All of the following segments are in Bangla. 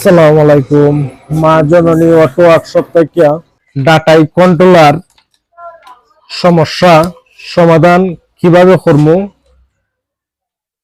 আসসালামু আলাইকুম। মা জননী অটো ওয়ার্কশপ থেকে ডাটাই কন্ট্রোলার সমস্যা সমাধান কীভাবে করব?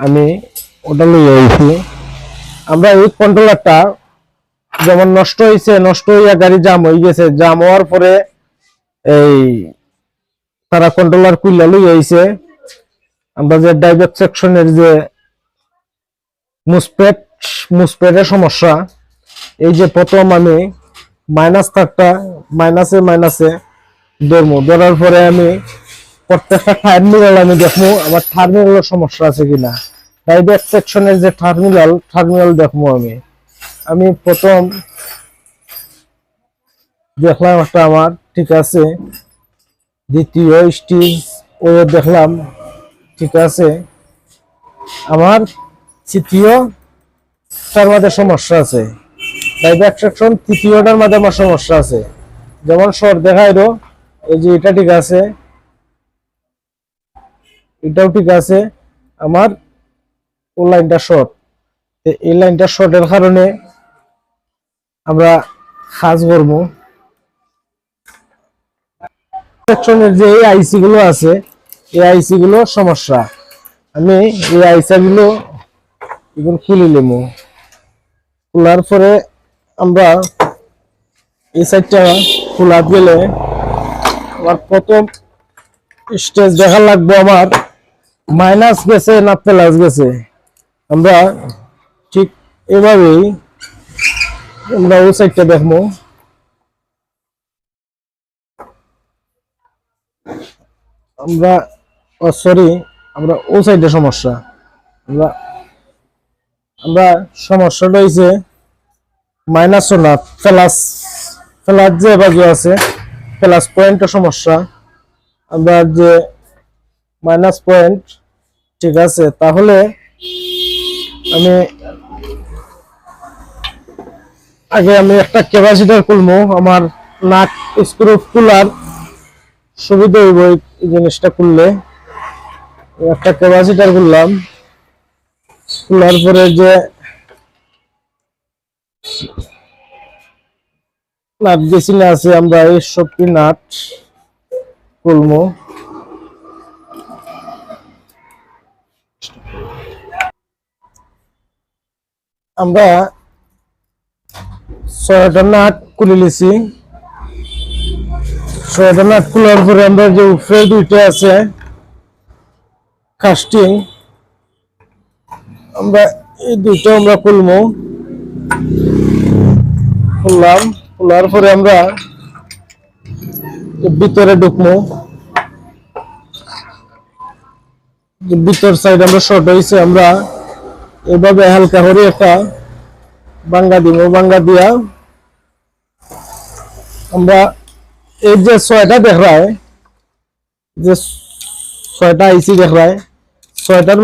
আমি ওটা আমরা এই কন্ট্রোলারটা যেমন নষ্ট হয়েছে নষ্ট হইয়া গাড়ি জাম হয়ে গেছে জাম হওয়ার পরে এই তারা কন্ট্রোলার কুইলা লইয়া আমরা যে ডাইভেট সেকশনের যে মুসপেট, মুসপেটের সমস্যা এই যে প্রথম আমি মাইনাস থাকটা মাইনাসে মাইনাসে ধরবো ধরার পরে আমি প্রত্যেকটা টার্মিনাল আমি দেখব আমার টার্মিনালের সমস্যা আছে কিনা। ডাইভেট সেকশনের যে টার্মিনাল টার্মিনাল দেখব আমি। আমি প্রথম দেখলাম একটা আমার, ঠিক আছে, দ্বিতীয় স্টিজ ও দেখলাম, ঠিক আছে। আমার তৃতীয়, তার সমস্যা আছে। ডাইভার সেকশন তৃতীয়টার মধ্যে আমার সমস্যা আছে। যেমন শর্ট দেখাইলো এই যে এটা ঠিক আছে। এটাও ঠিক আছে। আমার ও লাইনটা শর্ট এই লাইনটা শর্টের কারণে আমরা কাজ করব। সেকশনের যে আইসি গুলো আছে, এই আইসি গুলো সমস্যা। আমি এই আইসা গুলো এগুলো খুলে নেব। খোলার পরে আমরা এই সাইডটা খোলা গেলে আমার প্রথম স্টেজ দেখা লাগবে আমার। মাইনাস গেছে না প্লাস গেছে? আমরা ঠিক এভাবেই আমরা ওই সাইডটা দেখব। আমরা সরি আমরা ও সাইডে সমস্যা। আমরা আমরা সমস্যাটা হয়েছে মাইনাস না, প্লাস প্লাস যে বাজু আছে, প্লাস পয়েন্টের সমস্যা। আমরা যে মাইনাস পয়েন্ট ঠিক আছে, তাহলে আমি আগে আমি একটা ক্যাপাসিটার খুলবো, আমার নাট স্ক্রু খুলার সুবিধা হইব এই জিনিসটা খুললে। একটা ক্যাপাসিটার খুললাম, খোলার পরে যে নাট গেছিলে আছে আমরা এই সবটি নাট? খুলবো আমরা ছয়টা নাট খুলে নিছি। ছয়টা নাট খোলার পরে আমরা যে উপরে দুইটা আছে কাস্টিং আমরা এই দুইটা আমরা খুলবো। খুললাম, খোলার পরে আমরা ভিতরে ঢুকবো ভিতর সাইড আমরা শর্ট হয়েছে আমরা এভাবে হালকা করে একটা বাঙ্গা দিব বাঙ্গা দিয়া আমরা এই যে ছয়টা দেখ রায় যে ছয়টা আইসি দেখ রায় ছয়টার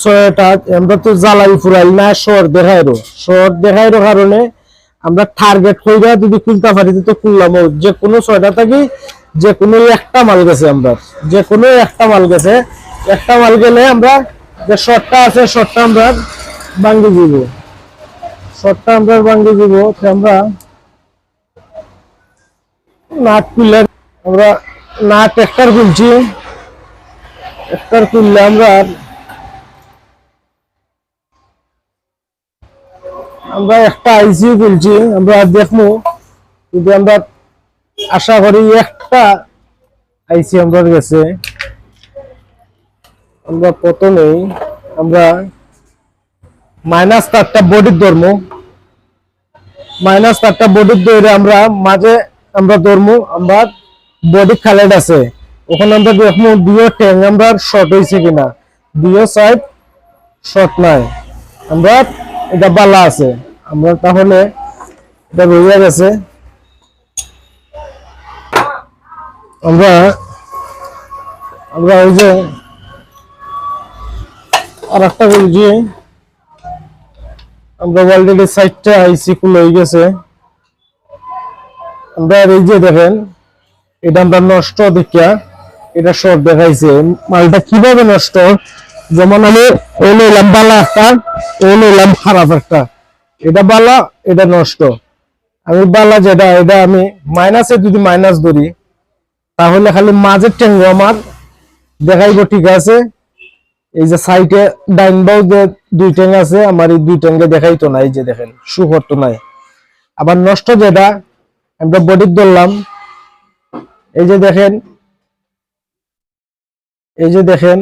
ছয়টা, আমরা তো জ্বালাই ফুরাই, না শর্ট দেখাইরো। শর্ট দেখাইরো কারণে আমরা টার্গেট কইরা যদি খুলতে পারি, তো খুললাম। যে কোনো ছয়টা থাকি যে কোনো একটা মাল গেছে আমরা। যে কোনো একটা মাল গেছে। একটা মাল গেলে আমরা যে শর্টটা আছে শর্টটা আমরা ভাঙ্গি দিব। শর্টটা আমরা ভাঙ্গি দিব আমরা নাট খুললে আমরা নাট একটার খুলছি। একটার খুললে আমরা আমরা একটা আইসি খুলছি, আমরা দেখব যদি আমরা আশা করি একটা আইসি আমরা গেছে। আমরা প্রথমেই আমরা মাইনাস তারটা বডির ধর্ম। মাইনাস তারটা বডির ধরে আমরা মাঝে আমরা ধর্ম, আমরা বডি খালেড আছে। ওখানে আমরা দেখব দুইও ট্যাং আমরা শর্ট হয়েছে কিনা। দুইও সাইড শর্ট নাই। আমরা এটা বালা আছে। আমরা তাহলে এটা রয়ে গেছে। আমরা আমরা ওই যে আর একটা বলছি, আমরা অলরেডি সাইডটা আইসি কুল হয়ে গেছে। আমরা এই যে দেখেন, এটা আমরা নষ্ট দেখিয়া এটা শর্ট দেখাইছে। মালটা কীভাবে নষ্ট? যেমন আমি ও নিলাম বালা একটা ও নিলাম খারাপ একটা। এটা বালা, এটা নষ্ট। আমি বালা যেটা, এটা আমি মাইনাসে যদি মাইনাস ধরি, তাহলে খালি মাঝের ট্যাঙ্গ আমার দেখাইব ঠিক আছে। এই যে সাইডে ডাইন বাউ যে দুই ট্যাঙ্গ আছে, আমার এই দুই ট্যাঙ্গে দেখাইতো না, এই যে দেখেন শু করতো নাই। আবার নষ্ট যেটা আমরা বডি ধরলাম। এই যে দেখেন, এই যে দেখেন,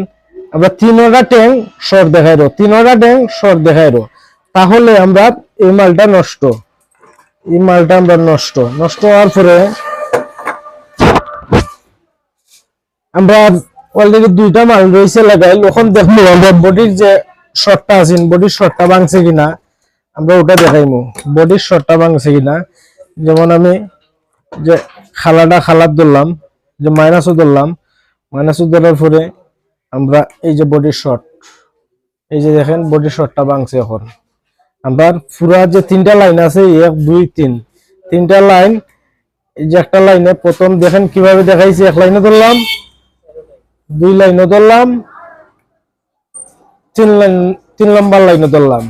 আমরা তিনোটা ট্যাং শর্ট দেখাইরো, তিনোটা ট্যাং শর্ট দেখাইরো। তাহলে আমরা এই মালটা নষ্ট। এই মালটা আমরা নষ্ট। নষ্ট হওয়ার পরে আমরা অলরেডি দুইটা মাল রয়েছে লাগাই এখন দেখব আমরা বডির যে শর্টটা আছে, বডির শর্টটা ভাঙছে কিনা, আমরা ওটা দেখাইমু। বডির শর্টটা ভাঙছে কিনা। যেমন আমি যে খালাটা খালাত ধরলাম, যে মাইনাসও ধরলাম মাইনাসও ধরার পরে আমরা এই যে বডির শর্ট এই যে দেখেন বডির শর্টটা ভাঙছে এখন। আমরা পুরা যে তিনটা লাইন আছে এক, দুই, তিন। তিনটা লাইন এই যে একটা লাইনে প্রথম দেখেন কীভাবে দেখাইছি, এক লাইনে ধরলাম, দুই লাইনে ধরলাম, তিন লাইন তিন নম্বর লাইনে ধরলাম।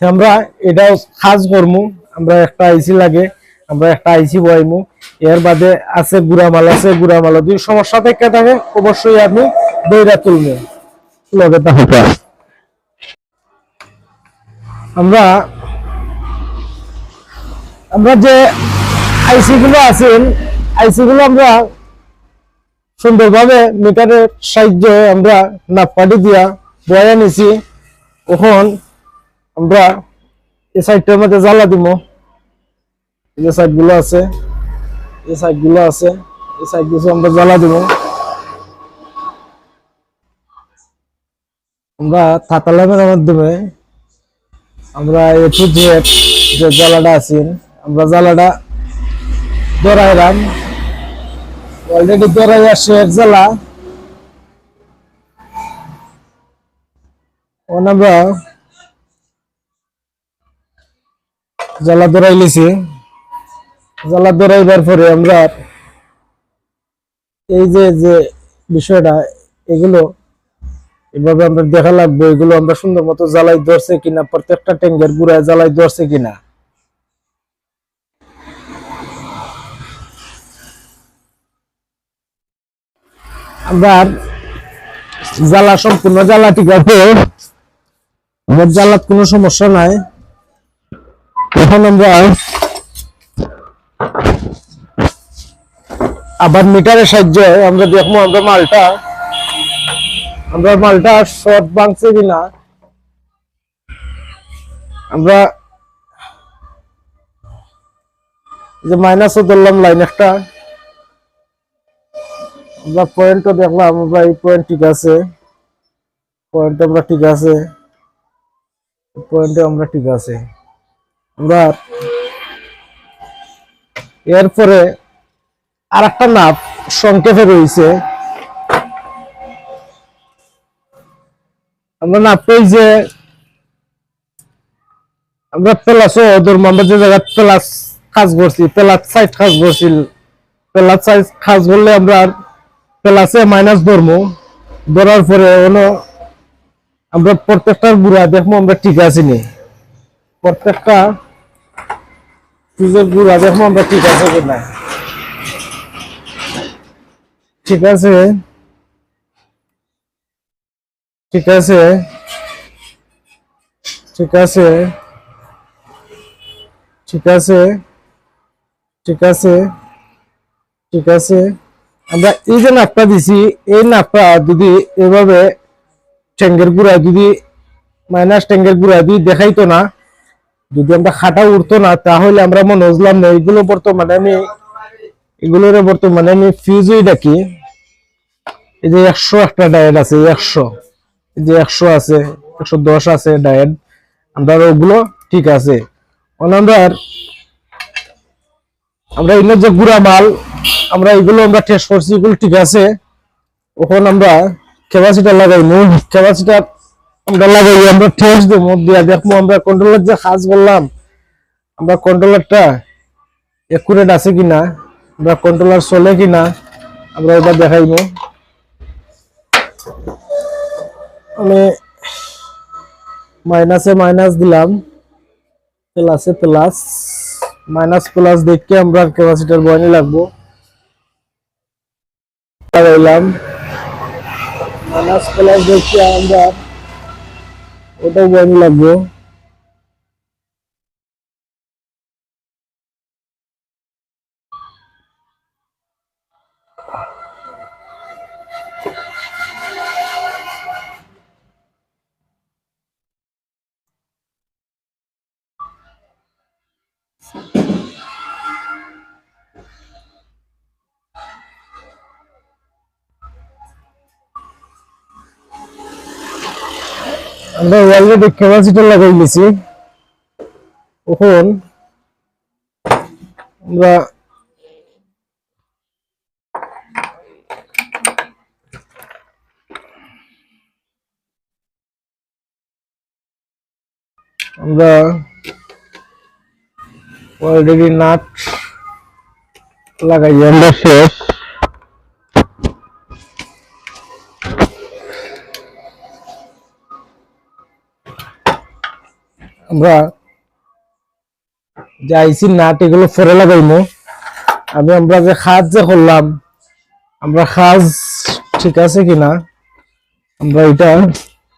আমরা এটাও কাজ করমু, আমরা একটা আইসি লাগে, আমরা একটা আইসি বয়াইমু এর বাদে আছে গুড়ামাল আছে গুড়ামাল। দুই সমস্যা থেকে থাকে, অবশ্যই আপনি বইরা তুলবো লগে আমরা আমরা যে আইসি গুলো আছেন আইসি গুলো আমরা সুন্দরভাবে মিটারের সাহায্যে আমরা নাপকাঠি দিয়া বয়া নিছি এখন আমরা এই সাইডটার মধ্যে জ্বালা দিব। যে সাইডগুলো আছে, এই সাইডগুলো আছে, এই সাইডগুলো আমরা জ্বালা দিব। আমরা থাতালামের মাধ্যমে আমরা এ টু যে জ্বালাটা আছে, আমরা জ্বালাটা ধরাইলাম অলরেডি ধরাই আসছে এক জ্বালা। আমরা জ্বালা ধরাই লিছি জ্বালা ধরাইবার পরে আমরা এই যে যে বিষয়টা, এগুলো এভাবে আমরা দেখা লাগবে, এগুলো আমরা সুন্দর মতো জ্বালাই ধরছে কিনা, প্রত্যেকটা ট্যাঙ্গের গুড়ায় জ্বালাই ধরছে কিনা। আমরা জ্বালা সম্পূর্ণ জ্বালা ঠিক আছে। আমার জ্বালার কোনো সমস্যা নাই। এখন আমরা আবার মিটারের সাহায্যে আমরা দেখব আমরা মালটা আমরা মালটা শর্ট ভাঙছে কিনা আমরা যে মাইনাসও ধরলাম লাইন একটা। আমরা পয়েন্টও দেখলাম, আমরা এই পয়েন্ট ঠিক আছে। পয়েন্ট আমরা ঠিক আছে। পয়েন্টে আমরা ঠিক আছে। আমরা এরপরে আর একটা নাপ সংক্ষেপে রয়েছে। আমরা নাপই যে আমরা প্লাসও ধরবো আমরা যে জায়গায় প্লাস কাজ করছি, প্লাস সাইড কাজ করছি, প্লাস সাইড কাজ করলে আমরা প্লাসে মাইনাস ধরবো ধরার পরে হলো আমরা প্রত্যেকটার বুড়া দেখব, আমরা ঠিক আছি নি। প্রত্যেকটা ফিউজের বুড়া দেখব, আমরা ঠিক আছে কিনা ঠিক আছে। ঠিক আছে? ঠিক আছে? ঠিক আছে? ঠিক আছে? ঠিক আছে? আমরা এই যে নাপটা দিছি, এই নাপটা যদি এভাবে ট্যাঙ্গের গুড়া যদি মাইনাস ট্যাঙ্গের গুড়া যদি দেখাইতো না, যদি আমরা খাটা উঠতো না, তাহলে আমরা মনে বুঝলাম না, এগুলো বর্তমানে আমি এগুলোর বর্তমানে আমি ফিউজই ডাকি এই যে একশো একটা ডায়েট আছে, একশো। যে একশো আছে, একশো দশ আছে ডায়েট, আমরা ওগুলো ঠিক আছে। আমরা আমরা এগুলো যে গুড়া মাল, আমরা এগুলো আমরা টেস্ট করছি, এগুলো ঠিক আছে। ওখানে আমরা ক্যাপাসিটার লাগাইমু ক্যাপাসিটার আমরা লাগাই, আমরা টেস্ট দেবো, দিয়া দেখব আমরা কন্ট্রোলার যে কাজ করলাম আমরা কন্ট্রোলারটা একুরেট আছে কিনা, আমরা কন্ট্রোলার চলে কিনা, আমরা এটা দেখাইবো। আমি মাইনাসে মাইনাস দিলাম, প্লাসে প্লাস, মাইনাস প্লাস দেখে আমরা ক্যাপাসিটার বয়নি লাগবো। লাগাইলাম মাইনাস প্লাস দেখে আমরা ওটাও বয়নি লাগবো। আমরা অলরেডি ক্যাপাসিটার লাগাই নিয়েছি এখন আমরা আমরা অলরেডি নাট লাগাই। আমরা শেষ। আমরা যে আইসি নাট, এগুলো ফেরে লাগাইমু। আমি আমরা যে খাজ যে করলাম, আমরা খাজ ঠিক আছে কিনা, আমরা এটা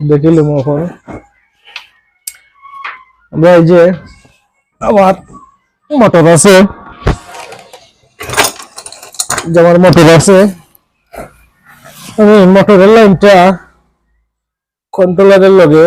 দেখিলাম এখন। আমরা এই যে আমার মোটর আছে আমার মোটর আছে, আমি মোটরের লাইনটা কন্ট্রোলারের লগে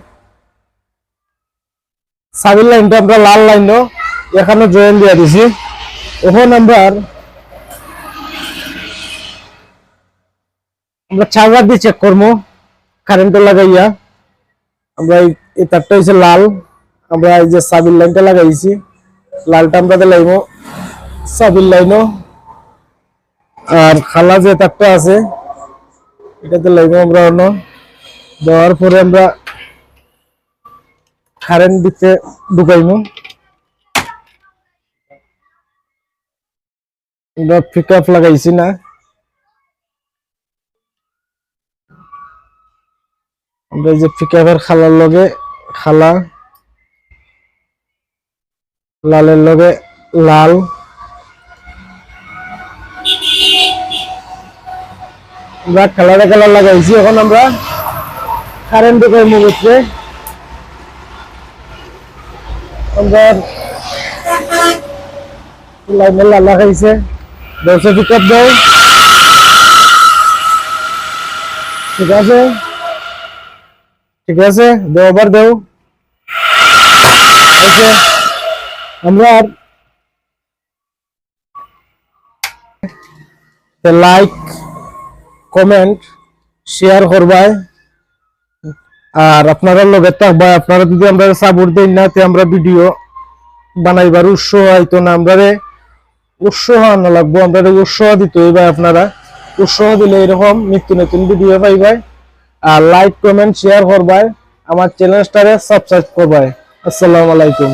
সাবির লাইনটা আমরা লাল লাইনও এখানে জয়েন দিয়ে দিছি। এখন আমরা আমরা চার্জার দিয়ে চেক করব। কারেন্ট লাগাইয়া। আমরা এই- তারটা হচ্ছে লাল। আমরা এই যে সাবির লাইনটা লাগাইছি। লালটা আমরা লাইবো সাবির লাইনও আর খালা যে তারটা আছে এটাতে লাইবো আমরা অন্য। দেওয়ার পরে আমরা কারেন্ট দিতে ঢুকাইমু পিক আপ লাগাইছি না। আমরা যে পিক আপের খালার লগে খালা, লালের লগে লাল। আমরা কালারে কালার লাগাইছি এখন আমরা। কারেন্ট ঢুকাইমু ভিতরে আমরা লাইনে লালা খাইছে দশে পিকআপ দাও ঠিক আছে ঠিক আছে দেও আবার দেও ওকে আমরা লাইক কমেন্ট শেয়ার করবাই আর আপনারা লগে থাকবা আপনারা যদি আমরা সাপোর্ট দেন না আমরা ভিডিও বানাইবার উৎসাহ হয়তো না আমরা উৎসাহ আনা লাগবো আমরা উৎসাহ দিতে হইবা আপনারা। উৎসাহ দিলে এরকম নিত্য নতুন ভিডিও পাইবাই আর লাইক কমেন্ট শেয়ার করবায় আমার চ্যানেলটারে সাবস্ক্রাইব করবাই। আসসালামু আলাইকুম।